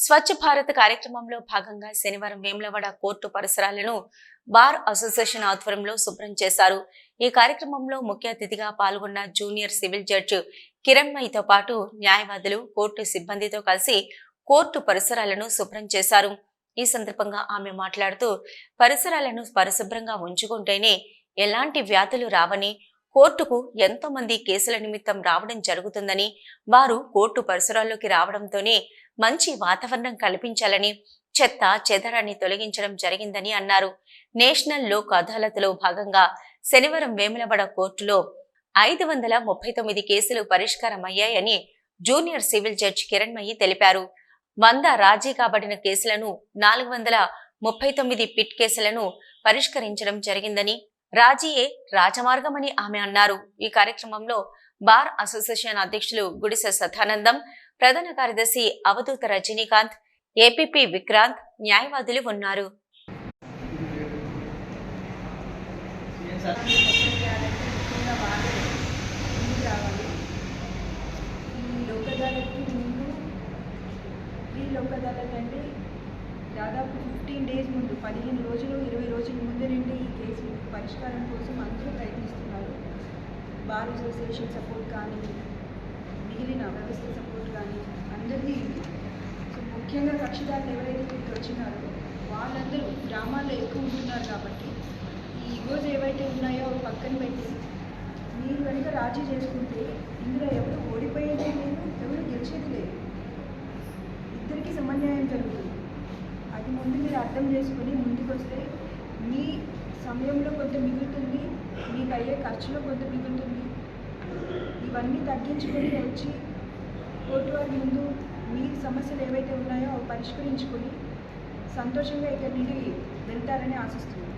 స్వచ్ఛ భారత్ కార్యక్రమంలో భాగంగా శనివారం వేములవాడ కోర్టు పరిసరాలను బార్ అసోసియేషన్ ఆధ్వర్యంలో శుభ్రం చేశారు. ఈ కార్యక్రమంలో ముఖ్య అతిథిగా పాల్గొన్న జూనియర్ సివిల్ జడ్జి కిరణ్మయితో పాటు న్యాయవాదులు కోర్టు సిబ్బందితో కలిసి కోర్టు పరిసరాలను శుభ్రం చేశారు. ఈ సందర్భంగా ఆమె మాట్లాడుతూ పరిసరాలను పరిశుభ్రంగా ఉంచుకుంటేనే ఎలాంటి వ్యాధులు రావని కోర్టుకు ఎంతో మంది కేసుల నిమిత్తం రావడం జరుగుతుందని వారు కోర్టు పరిసరాల్లోకి రావడంతోనే మంచి వాతావరణం కల్పించాలని చెత్త చెదరాన్ని తొలగించడం జరిగిందని అన్నారు. నేషనల్ లోక్ అదాలత్లో భాగంగా శనివారం వేములవాడ కోర్టులో ఐదు వందల ముప్పై తొమ్మిది కేసులు పరిష్కారమయ్యాయని జూనియర్ సివిల్ జడ్జి కిరణ్మయి తెలిపారు. వంద రాజీ కాబడిన కేసులను నాలుగు వందల ముప్పై తొమ్మిది పిట్ కేసులను పరిష్కరించడం జరిగిందని రాజీయే రాజమార్గమని ఆమె అన్నారు. ఈ కార్యక్రమంలో బార్ అసోసియేషన్ అధ్యక్షులు గుడిసె సదానందం ప్రధాన కార్యదర్శి అవధూత రజనీకాంత్ ఏపీపీ విక్రాంత్ న్యాయవాదులు ఉన్నారు. ఈ అంటే దాదాపు ఫిఫ్టీన్ డేస్ ముందు పదిహేను రోజులు ఇరవై రోజుల ముందు నుండి ఈ కేసు పరిష్కారం కోసం అందరూ ప్రయత్నిస్తున్నారు. బార్ అసోసియేషన్ సపోర్ట్ కానీ మిగిలిన వ్యవస్థ సపోర్ట్ కానీ అందరినీ సో ముఖ్యంగా కక్షిదారులు ఎవరైతే ఇక్కడికి వచ్చినారో వాళ్ళందరూ గ్రామాల్లో ఎక్కువ ఉంటున్నారు కాబట్టి ఈ ఈగోస్ ఏవైతే ఉన్నాయో అవి పక్కన పెట్టి మీరు కనుక రాజీ చేసుకుంటే ఇందులో ఎవరు ఓడిపోయేది లేదు ఎవరు గెలిచేది లేదు. ఇద్దరికి సమన్యాయం జరుగుతుంది. అది ముందు మీరు అర్థం చేసుకొని ముందుకొస్తే మీ సమయంలో కొంత మిగులుతుంది మీకు అయ్యే ఖర్చులో కొంత మిగులుతుంది. ఇవన్నీ తగ్గించుకొని వచ్చి కోర్టు వారి ముందు మీ సమస్యలు ఏవైతే ఉన్నాయో అవి పరిష్కరించుకొని సంతోషంగా ఇక్కడి నుండి వెళ్తారని ఆశిస్తున్నాను.